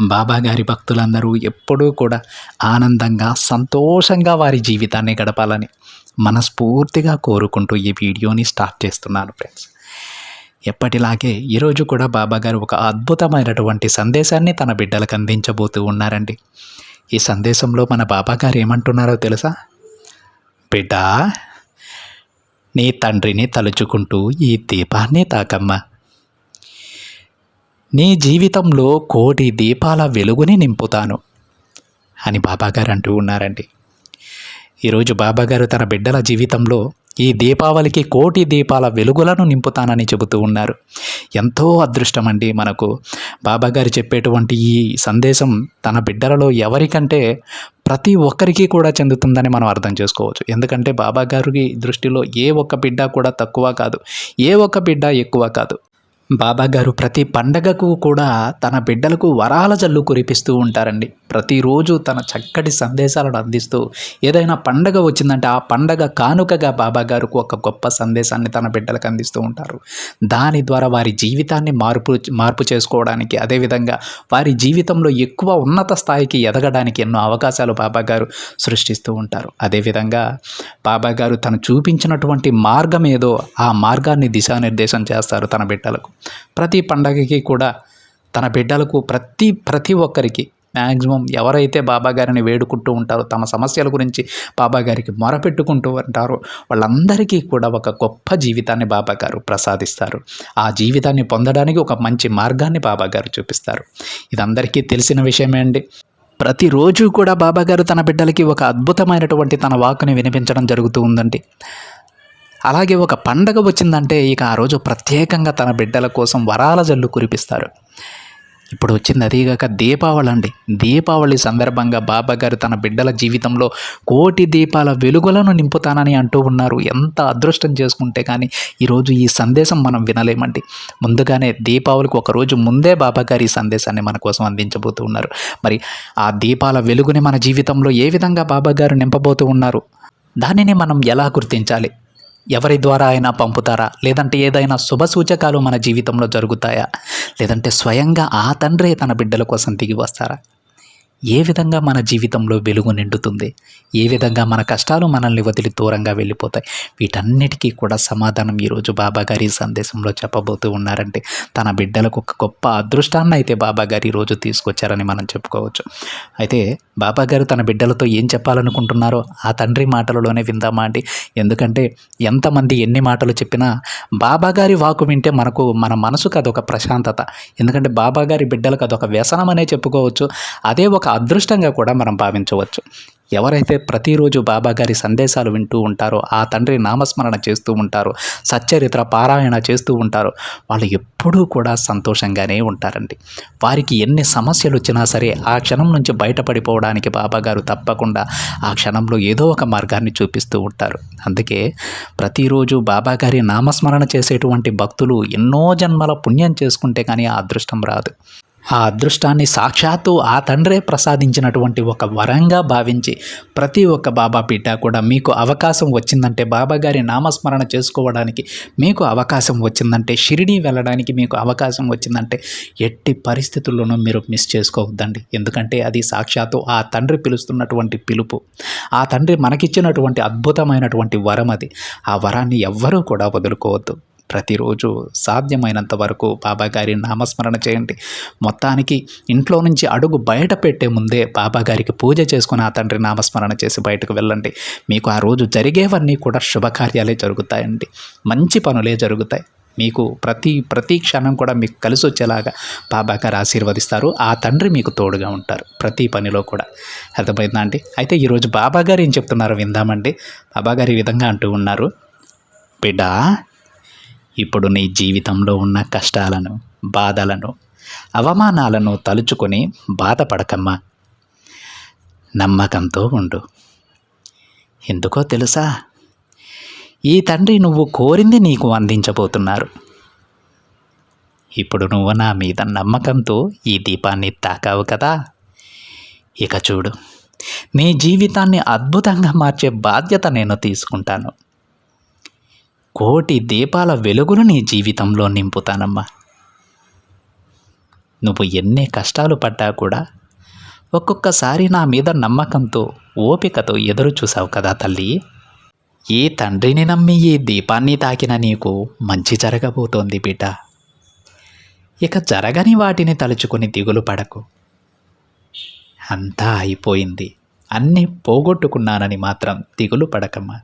బాబాగారి భక్తులందరూ ఎప్పుడూ కూడా ఆనందంగా సంతోషంగా వారి జీవితాన్ని గడపాలని మనస్ఫూర్తిగా కోరుకుంటూ ఈ వీడియోని స్టార్ట్ చేస్తున్నాను ఫ్రెండ్స్. ఎప్పటిలాగే ఈరోజు కూడా బాబాగారు ఒక అద్భుతమైనటువంటి సందేశాన్ని తన బిడ్డలకు అందించబోతూ ఉన్నారండి. ఈ సందేశంలో మన బాబాగారు ఏమంటున్నారో తెలుసా? బిడ్డ నీ తండ్రిని తలుచుకుంటూ ఈ దీపాన్ని తాకమ్మ. నీ జీవితంలో కోటి దీపాల వెలుగుని నింపుతాను అని బాబాగారు అంటూ ఉన్నారండి. ఈరోజు బాబాగారు తన బిడ్డల జీవితంలో ఈ దీపావళికి కోటి దీపాల వెలుగులను నింపుతానని చెబుతూ ఉన్నారు. ఎంతో అదృష్టం అండి మనకు. బాబాగారు చెప్పేటువంటి ఈ సందేశం తన బిడ్డలలో ఎవరికంటే ప్రతి ఒక్కరికి కూడా చెందుతుందని మనం అర్థం చేసుకోవచ్చు. ఎందుకంటే బాబాగారికి దృష్టిలో ఏ ఒక్క బిడ్డ కూడా తక్కువ కాదు. ఏ ఒక్క బిడ్డ ఎక్కువ కాదు. బాబా గారు ప్రతి పండగకు కూడా తన బిడ్డలకు వరాల జల్లు కురిపిస్తూ ఉంటారండి. ప్రతిరోజు తన చక్కటి సందేశాలను అందిస్తూ ఏదైనా పండగ వచ్చిందంటే ఆ పండగ కానుకగా బాబా గారికి ఒక గొప్ప సందేశాన్ని తన బిడ్డలకు అందిస్తూ ఉంటారు. దాని ద్వారా వారి జీవితాన్ని మార్పు మార్పు చేసుకోవడానికి అదేవిధంగా వారి జీవితంలో ఎక్కువ ఉన్నత స్థాయికి ఎదగడానికి ఎన్నో అవకాశాలు బాబా గారు సృష్టిస్తూ ఉంటారు. అదేవిధంగా బాబా గారు తను చూపించినటువంటి మార్గం ఏదో ఆ మార్గాన్ని దిశానిర్దేశం చేస్తారు తన బిడ్డలకు. ప్రతి పండగకి కూడా తన బిడ్డలకు ప్రతి ప్రతి ఒక్కరికి మ్యాక్సిమం ఎవరైతే బాబాగారిని వేడుకుంటూ ఉంటారో తమ సమస్యల గురించి బాబాగారికి మొరపెట్టుకుంటూ ఉంటారో వాళ్ళందరికీ కూడా ఒక గొప్ప జీవితాన్ని బాబాగారు ప్రసాదిస్తారు. ఆ జీవితాన్ని పొందడానికి ఒక మంచి మార్గాన్ని బాబాగారు చూపిస్తారు. ఇదందరికీ తెలిసిన విషయమే అండి. ప్రతిరోజు కూడా బాబాగారు తన బిడ్డలకి ఒక అద్భుతమైనటువంటి తన వాక్కుని వినిపించడం జరుగుతూ ఉందండి. అలాగే ఒక పండగ వచ్చిందంటే ఇక ఆ రోజు ప్రత్యేకంగా తన బిడ్డల కోసం వరాల జల్లు కురిపిస్తారు. ఇప్పుడు వచ్చింది అదేగాక దీపావళి అండి. దీపావళి సందర్భంగా బాబా గారు తన బిడ్డల జీవితంలో కోటి దీపాల వెలుగులను నింపుతానని అంటూ ఉన్నారు. ఎంత అదృష్టం చేసుకుంటే కానీ ఈరోజు ఈ సందేశం మనం వినలేమండి. ముందుగానే దీపావళికి ఒక రోజు ముందే బాబా గారు ఈ సందేశాన్ని మన కోసం అందించబోతూ ఉన్నారు. మరి ఆ దీపాల వెలుగుని మన జీవితంలో ఏ విధంగా బాబా గారు నింపబోతూ ఉన్నారు? దానిని మనం ఎలా గుర్తించాలి? ఎవరి ద్వారా అయినా పంపుతారా? లేదంటే ఏదైనా శుభ సూచకాలు మన జీవితంలో జరుగుతాయా? లేదంటే స్వయంగా ఆ తండ్రే తన బిడ్డల కోసం దిగి వస్తారా? ఏ విధంగా మన జీవితంలో వెలుగు నిండుతుంది? ఏ విధంగా మన కష్టాలు మనల్ని వదిలి దూరంగా వెళ్ళిపోతాయి? వీటన్నిటికీ కూడా సమాధానం ఈరోజు బాబాగారి సందేశంలో చెప్పబోతూ ఉన్నారంటే తన బిడ్డలకు ఒక గొప్ప అదృష్టాన్ని అయితే బాబాగారు ఈరోజు తీసుకొచ్చారని మనం చెప్పుకోవచ్చు. అయితే బాబాగారు తన బిడ్డలతో ఏం చెప్పాలనుకుంటున్నారో ఆ తండ్రి మాటలలోనే విందామా అండి. ఎందుకంటే ఎంతమంది ఎన్ని మాటలు చెప్పినా బాబాగారి వాకు వింటే మనకు మన మనసుకు అదొక ప్రశాంతత. ఎందుకంటే బాబాగారి బిడ్డలకు అదొక వ్యసనం అనే చెప్పుకోవచ్చు. అదే ఒక అదృష్టంగా కూడా మనం భావించవచ్చు. ఎవరైతే ప్రతిరోజు బాబాగారి సందేశాలు వింటూ ఉంటారో ఆ తండ్రి నామస్మరణ చేస్తూ ఉంటారో సచ్చరిత్ర పారాయణ చేస్తూ ఉంటారో వాళ్ళు ఎప్పుడూ కూడా సంతోషంగానే ఉంటారండి. వారికి ఎన్ని సమస్యలు వచ్చినా సరే ఆ క్షణం నుంచి బయటపడిపోవడానికి బాబాగారు తప్పకుండా ఆ క్షణంలో ఏదో ఒక మార్గాన్ని చూపిస్తూ ఉంటారు. అందుకే ప్రతిరోజు బాబాగారి నామస్మరణ చేసేటువంటి భక్తులు ఎన్నో జన్మల పుణ్యం చేసుకుంటే కానీ ఆ అదృష్టం రాదు. ఆ అదృష్టాన్ని సాక్షాత్తు ఆ తండ్రే ప్రసాదించినటువంటి ఒక వరంగా భావించి ప్రతి ఒక్క బాబా బిడ్డ కూడా మీకు అవకాశం వచ్చిందంటే బాబా గారి నామస్మరణ చేసుకోవడానికి మీకు అవకాశం వచ్చిందంటే షిరిడీ వెళ్ళడానికి మీకు అవకాశం వచ్చిందంటే ఎట్టి పరిస్థితుల్లోనూ మీరు మిస్ చేసుకోవద్దండి. ఎందుకంటే అది సాక్షాత్తు ఆ తండ్రి పిలుస్తున్నటువంటి పిలుపు. ఆ తండ్రి మనకిచ్చినటువంటి అద్భుతమైనటువంటి వరం అది. ఆ వరాన్ని ఎవ్వరూ కూడా వదులుకోవద్దు. ప్రతిరోజు సాధ్యమైనంత వరకు బాబా గారి నామస్మరణ చేయండి. మొత్తానికి ఇంట్లో నుంచి అడుగు బయట పెట్టే ముందే బాబాగారికి పూజ చేసుకుని ఆ తండ్రి నామస్మరణ చేసి బయటకు వెళ్ళండి. మీకు ఆ రోజు జరిగేవన్నీ కూడా శుభకార్యాలే జరుగుతాయండి. మంచి పనులే జరుగుతాయి. మీకు ప్రతి ప్రతి క్షణం కూడా మీకు కలిసి వచ్చేలాగా బాబా గారు ఆశీర్వదిస్తారు. ఆ తండ్రి మీకు తోడుగా ఉంటారు ప్రతి పనిలో కూడా. అర్థమైందా అండి? అయితే ఈరోజు బాబా గారు ఏం చెప్తున్నారో విందామండి. బాబాగారు ఈ విధంగా అంటూ ఉన్నారు. బిడ్డ ఇప్పుడు నీ జీవితంలో ఉన్న కష్టాలను బాధలను అవమానాలను తలుచుకొని బాధపడకమ్మా. నమ్మకంతో ఉండు. ఎందుకో తెలుసా? ఈ తండ్రి నువ్వు కోరింది నీకు అందించబోతున్నారు. ఇప్పుడు నువ్వు నా మీద నమ్మకంతో ఈ దీపాన్ని తాకావు కదా. ఇక చూడు నీ జీవితాన్ని అద్భుతంగా మార్చే బాధ్యత నేను తీసుకుంటాను. కోటి దీపాల వెలుగును నీ జీవితంలో నింపుతానమ్మా. నువ్వు ఎన్ని కష్టాలు పడ్డా కూడా ఒక్కొక్కసారి నా మీద నమ్మకంతో ఓపికతో ఎదురు చూసావు కదా తల్లి. ఈ తండ్రిని నమ్మి ఈ దీపాన్ని తాకిన నీకు మంచి జరగబోతోంది బిడ్డ. ఇక జరగని వాటిని తలుచుకొని దిగులు పడకు. అంతా అయిపోయింది. అన్నీ పోగొట్టుకున్నానని మాత్రం దిగులు పడకమ్మా.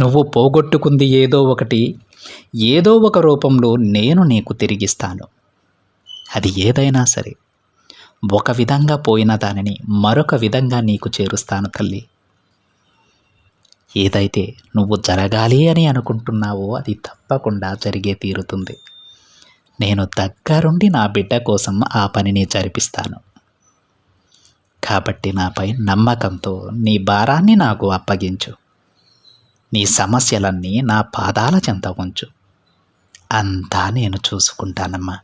నువ్వు పోగొట్టుకుంది ఏదో ఒకటి ఏదో ఒక రూపంలో నేను నీకు తిరిగిస్తాను. అది ఏదైనా సరే ఒక విధంగా పోయిన దానిని మరొక విధంగా నీకు చేరుస్తాను తల్లి. ఏదైతే నువ్వు జరగాలి అని అనుకుంటున్నావో అది తప్పకుండా జరిగే తీరుతుంది. నేను దగ్గరుండి నా బిడ్డ కోసం ఆ పనిని జరిపిస్తాను. కాబట్టి నాపై నమ్మకంతో నీ భారాన్ని నాకు అప్పగించు. నీ సమస్యలన్నీ నా పాదాల చెంత ఉంచు. అంతా నేను చూసుకుంటానమ్మా.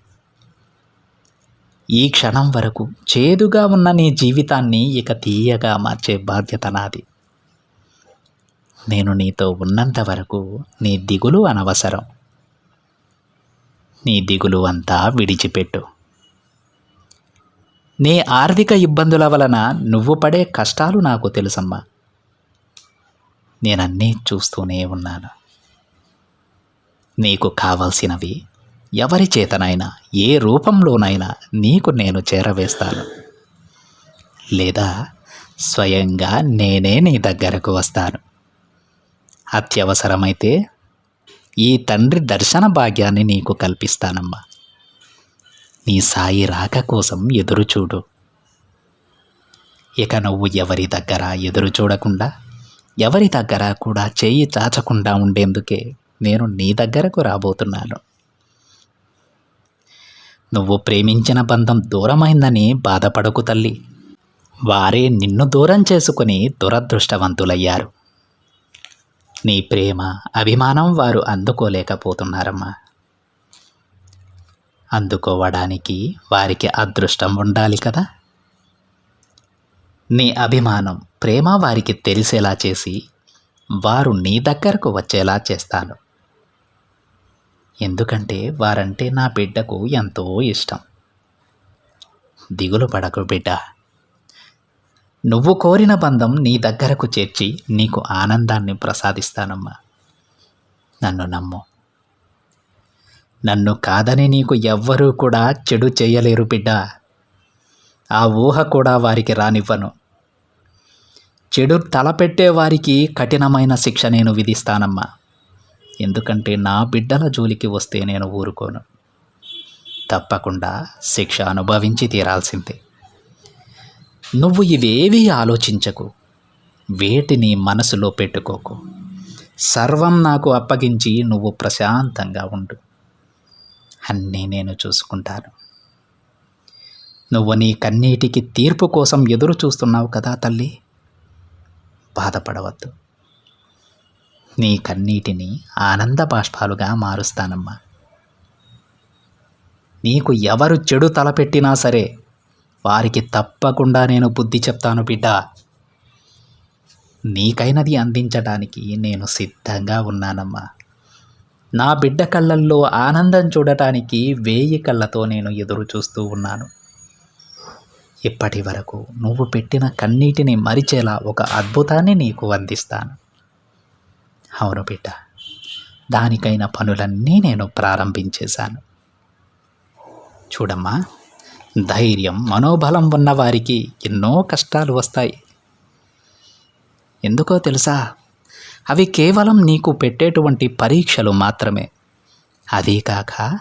ఈ క్షణం వరకు చేదుగా ఉన్న నీ జీవితాన్ని ఇక తీయగా మార్చే బాధ్యత నాది. నేను నీతో ఉన్నంత వరకు నీ దిగులు అనవసరం. నీ దిగులు అంతా విడిచిపెట్టు. నీ ఆర్థిక ఇబ్బందుల వలన నువ్వు పడే కష్టాలు నాకు తెలుసమ్మా. నేనన్నీ చూస్తూనే ఉన్నాను. నీకు కావలసినవి ఎవరి చేతనైనా ఏ రూపంలోనైనా నీకు నేను చేరవేస్తాను. లేదా స్వయంగా నేనే నీ దగ్గరకు వస్తాను. అత్యవసరమైతే ఈ తండ్రి దర్శన భాగ్యాన్ని నీకు కల్పిస్తానమ్మా. నీ సాయి రాక కోసం ఎదురుచూడు. ఇక నువ్వు ఎవరి దగ్గర ఎదురు చూడకుండా ఎవరి దగ్గర కూడా చేయి చాచకుండా ఉండేందుకే నేను నీ దగ్గరకు రాబోతున్నాను. నువ్వు ప్రేమించిన బంధం దూరమైందని బాధపడకు తల్లి. వారే నిన్ను దూరం చేసుకుని దురదృష్టవంతులయ్యారు. నీ ప్రేమ అభిమానం వారు అందుకోలేకపోతున్నారమ్మా. అందుకోవడానికి వారికి అదృష్టం ఉండాలి కదా. నీ అభిమానం ప్రేమ వారికి తెలిసేలా చేసి వారు నీ దగ్గరకు వచ్చేలా చేస్తాను. ఎందుకంటే వారంటే నా బిడ్డకు ఎంతో ఇష్టం. దిగులు పడకు బిడ్డ. నువ్వు కోరిన బంధం నీ దగ్గరకు చేర్చి నీకు ఆనందాన్ని ప్రసాదిస్తానమ్మా. నన్ను నమ్ము. నన్ను కాదని నీకు ఎవ్వరూ కూడా చెడు చేయలేరు బిడ్డ. ఆ ఊహ కూడా వారికి రానివ్వను. చెడు తలపెట్టే వారికి కఠినమైన శిక్ష నేను విధిస్తానమ్మా. ఎందుకంటే నా బిడ్డల జోలికి వస్తే నేను ఊరుకోను. తప్పకుండా శిక్ష అనుభవించి తీరాల్సిందే. నువ్వు ఇవేవీ ఆలోచించకు. వేటిని మనసులో పెట్టుకోకు. సర్వం నాకు అప్పగించి నువ్వు ప్రశాంతంగా ఉండు. అన్నీ నేను చూసుకుంటాను. నువ్వు నీ కన్నీటికి తీర్పు కోసం ఎదురు చూస్తున్నావు కదా తల్లి. బాధపడవద్దు. నీ కన్నీటిని ఆనంద బాష్పాలుగా మారుస్తానమ్మా. నీకు ఎవరు చెడు తలపెట్టినా సరే వారికి తప్పకుండా నేను బుద్ధి చెప్తాను బిడ్డ. నీకైనది అందించడానికి నేను సిద్ధంగా ఉన్నానమ్మా. నా బిడ్డ కళ్ళల్లో ఆనందం చూడటానికి వేయి కళ్ళతో నేను ఎదురు చూస్తూ ఉన్నాను. ఇప్పటి వరకు నువ్వు పెట్టిన కన్నీటిని మరిచేలా ఒక అద్భుతాన్ని నీకు అందిస్తాను. అవును బిడ్డ దానికైన పనులన్నీ నేను ప్రారంభించేశాను. చూడమ్మా ధైర్యం మనోబలం ఉన్న వారికి ఎన్నో కష్టాలు వస్తాయి. ఎందుకో తెలుసా అవి కేవలం నీకు పెట్టేటువంటి పరీక్షలు మాత్రమే. అదీ కాక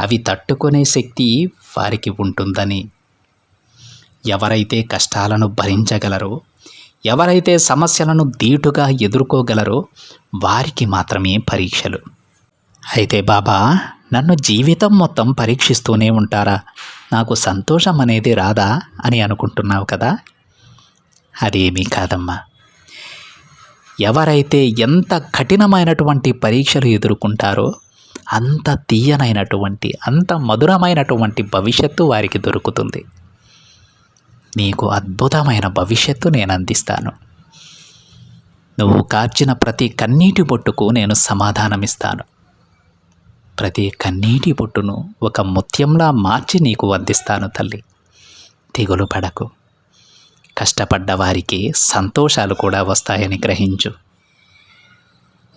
అవి తట్టుకునే శక్తి వారికి ఉంటుందని ఎవరైతే కష్టాలను భరించగలరో ఎవరైతే సమస్యలను ధీటుగా ఎదుర్కోగలరో వారికి మాత్రమే పరీక్షలు. అయితే బాబా నన్ను జీవితం మొత్తం పరీక్షిస్తూనే ఉంటారా? నాకు సంతోషం అనేది రాదా అని అనుకుంటున్నావు కదా? అదేమీ కాదమ్మా. ఎవరైతే ఎంత కఠినమైనటువంటి పరీక్షలు ఎదుర్కొంటారో అంత తీయనైనటువంటి అంత మధురమైనటువంటి భవిష్యత్తు వారికి దొరుకుతుంది. నీకు అద్భుతమైన భవిష్యత్తు నేను అందిస్తాను. నువ్వు కార్చిన ప్రతి కన్నీటి బొట్టుకు నేను సమాధానమిస్తాను. ప్రతి కన్నీటి బొట్టును ఒక ముత్యంలా మార్చి నీకు అందిస్తాను తల్లి. తెగులు పడకు. కష్టపడ్డ వారికి సంతోషాలు కూడా వస్తాయని గ్రహించు.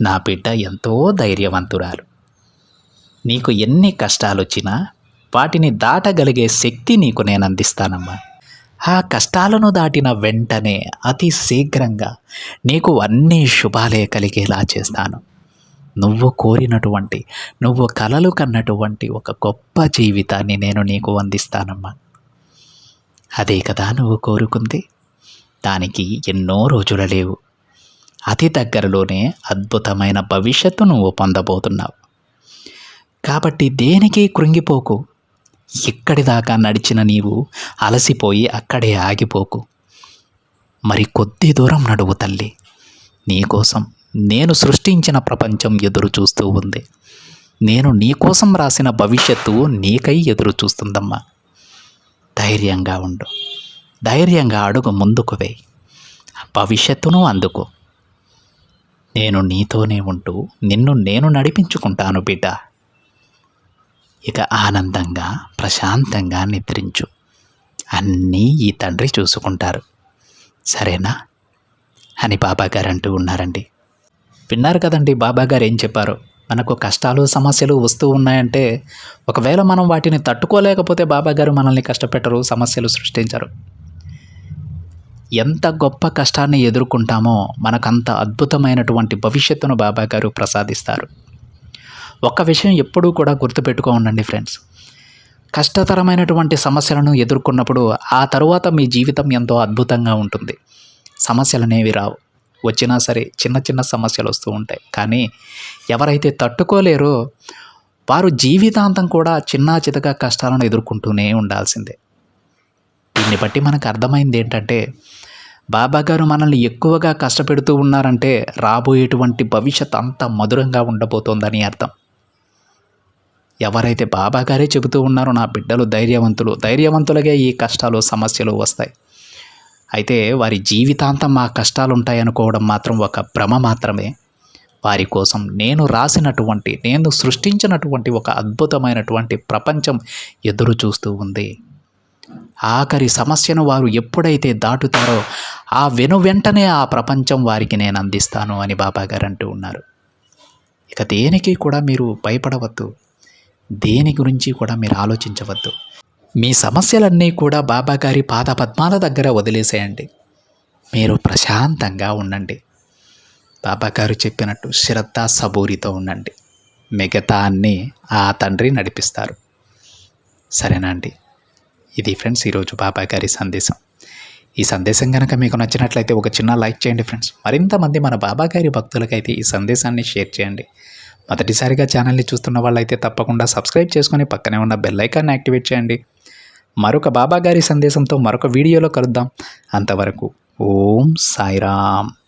నా బిడ్డ ఎంతో ధైర్యవంతురాలు. నీకు ఎన్ని కష్టాలు వచ్చినా వాటిని దాటగలిగే శక్తి నీకు నేను అందిస్తానమ్మా. ఆ కష్టాలను దాటిన వెంటనే అతి శీఘ్రంగా నీకు అన్ని శుభాలే కలిగేలా చేస్తాను. నువ్వు కోరినటువంటి నువ్వు కలలు కన్నటువంటి ఒక గొప్ప జీవితాన్ని నేను నీకు అందిస్తానమ్మా. అదే కదా నువ్వు కోరుకుంది? దానికి ఎన్నో రోజులు లేవు. అతి దగ్గరలోనే అద్భుతమైన భవిష్యత్తు నువ్వు పొందబోతున్నావు. కాబట్టి దేనికి కృంగిపోకు? ఇక్కడి దాకా నడిచిన నీవు అలసిపోయి అక్కడే ఆగిపోకు. మరి కొద్ది దూరం నడువు తల్లి. నీకోసం నేను సృష్టించిన ప్రపంచం ఎదురు చూస్తూ ఉంది. నేను నీకోసం రాసిన భవిష్యత్తు నీకై ఎదురు చూస్తుందమ్మా. ధైర్యంగా ఉండు. ధైర్యంగా అడుగు ముందుకు వేయి. భవిష్యత్తును అందుకు. నేను నీతోనే ఉంటూ నిన్ను నేను నడిపించుకుంటాను బిడ్డ. ఇక ఆనందంగా ప్రశాంతంగా నిద్రించు. అన్నీ ఈ తండ్రి చూసుకుంటారు. సరేనా? అని బాబాగారు అంటూ ఉన్నారండి. విన్నారు కదండి బాబాగారు ఏం చెప్పారు? మనకు కష్టాలు సమస్యలు వస్తూ ఉన్నాయంటే ఒకవేళ మనం వాటిని తట్టుకోలేకపోతే బాబాగారు మనల్ని కష్టపెట్టరు సమస్యలు సృష్టించరు. ఎంత గొప్ప కష్టాన్ని ఎదుర్కొంటామో మనకంత అద్భుతమైనటువంటి భవిష్యత్తును బాబాగారు ప్రసాదిస్తారు. ఒక్క విషయం ఎప్పుడూ కూడా గుర్తుపెట్టుకో ఉండండి ఫ్రెండ్స్. కష్టతరమైనటువంటి సమస్యలను ఎదుర్కొన్నప్పుడు ఆ తరువాత మీ జీవితం ఎంతో అద్భుతంగా ఉంటుంది. సమస్యలు అనేవి రావు. వచ్చినా సరే చిన్న చిన్న సమస్యలు వస్తూ ఉంటాయి. కానీ ఎవరైతే తట్టుకోలేరో వారు జీవితాంతం కూడా చిన్న చితక కష్టాలను ఎదుర్కొంటూనే ఉండాల్సిందే. దీన్ని బట్టి మనకు అర్థమైంది ఏంటంటే బాబా గారు మనల్ని ఎక్కువగా కష్టపెడుతూ ఉన్నారంటే రాబోయేటువంటి భవిష్యత్ అంత మధురంగా ఉండబోతోందని అర్థం. ఎవరైతే బాబా గారే చెబుతూ ఉన్నారో నా బిడ్డలు ధైర్యవంతులు ధైర్యవంతులకే ఈ కష్టాలు సమస్యలు వస్తాయి. అయితే వారి జీవితాంతం ఆ కష్టాలు ఉంటాయనుకోవడం మాత్రం ఒక భ్రమ మాత్రమే. వారి కోసం నేను రాసినటువంటి నేను సృష్టించినటువంటి ఒక అద్భుతమైనటువంటి ప్రపంచం ఎదురు చూస్తూ ఉంది. ఆఖరి సమస్యను వారు ఎప్పుడైతే దాటుతారో ఆ వెను వెంటనే ఆ ప్రపంచం వారికి నేను అందిస్తాను అని బాబాగారు అంటూ ఉన్నారు. ఇక దేనికి కూడా మీరు భయపడవద్దు. దేని గురించి కూడా మీరు ఆలోచించవద్దు. మీ సమస్యలన్నీ కూడా బాబా గారి పాద పద్మాల దగ్గర వదిలేసేయండి. మీరు ప్రశాంతంగా ఉండండి. బాబా గారు చెప్పినట్టు శ్రద్ధ సబూరితో ఉండండి. మిగతా అన్నీ ఆ తండ్రి నడిపిస్తారు. సరేనా అండి? ఇది ఫ్రెండ్స్ ఈరోజు బాబా గారి సందేశం. ఈ సందేశం కనుక మీకు నచ్చినట్లయితే ఒక చిన్న లైక్ చేయండి ఫ్రెండ్స్. మరింత మంది మన బాబా గారి భక్తులకైతే ఈ సందేశాన్ని షేర్ చేయండి. మొదటిసారిగా ఛానల్ని చూస్తున్న వాళ్ళైతే తప్పకుండా సబ్స్క్రైబ్ చేసుకుని పక్కనే ఉన్న బెల్ ఐకాన్ని యాక్టివేట్ చేయండి. మరొక బాబా గారి సందేశంతో మరొక వీడియోలో కలుద్దాం. అంతవరకు ఓం సాయిరామ్.